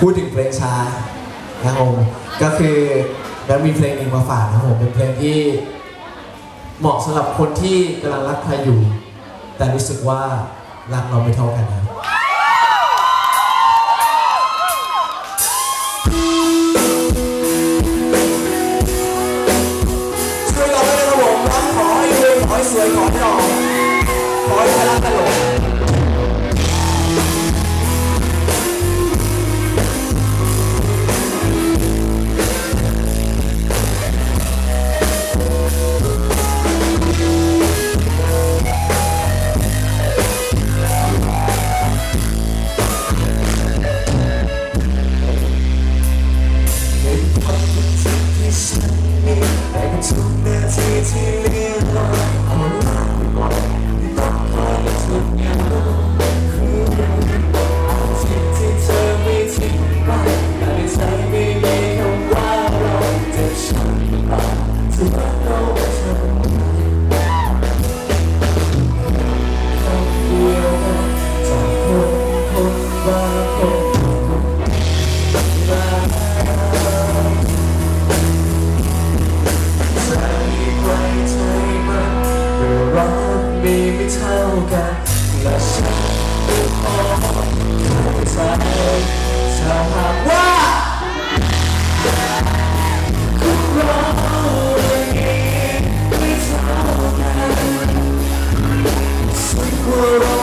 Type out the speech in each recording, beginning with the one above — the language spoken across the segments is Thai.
พูดถึงเพลงช้านะครับผมก็คือแล้วมีเพลงหนึ่งมาฝากนะครับผมเป็นเพลงที่เหมาะสำหรับคนที่กำลังรักใครอยู่ แต่รู้สึกว่ารักเราไม่เท่ากันนะ world.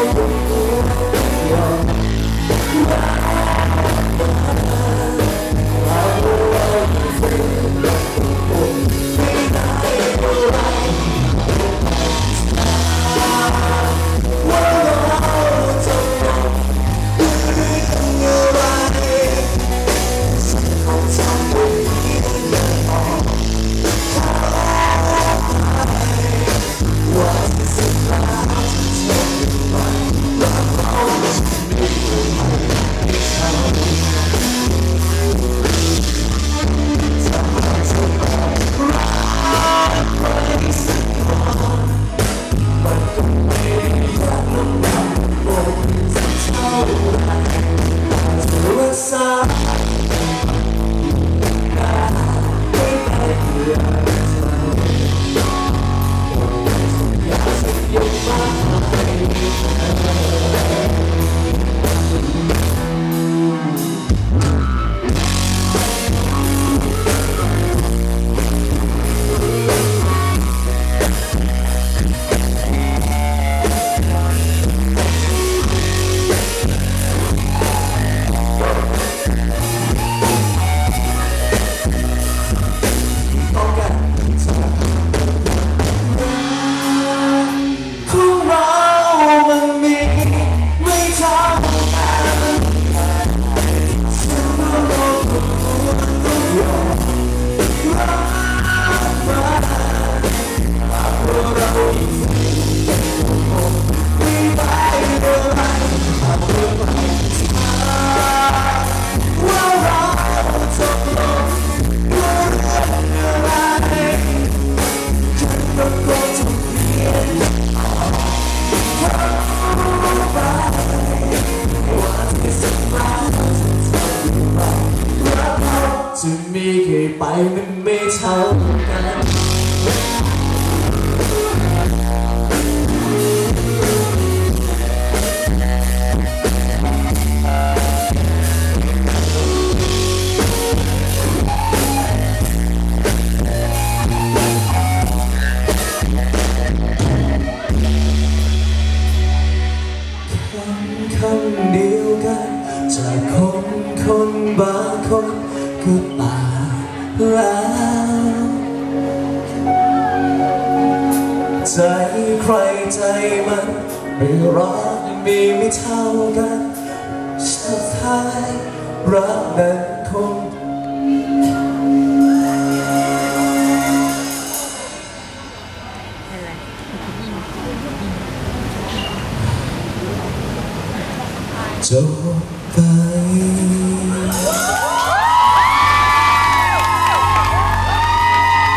side จะมีแค่ไปมันไม่เท่ากัน ใครใจมันไม่รักมีไม่เท่ากันสุดท้ายรักนั้นคงจบไป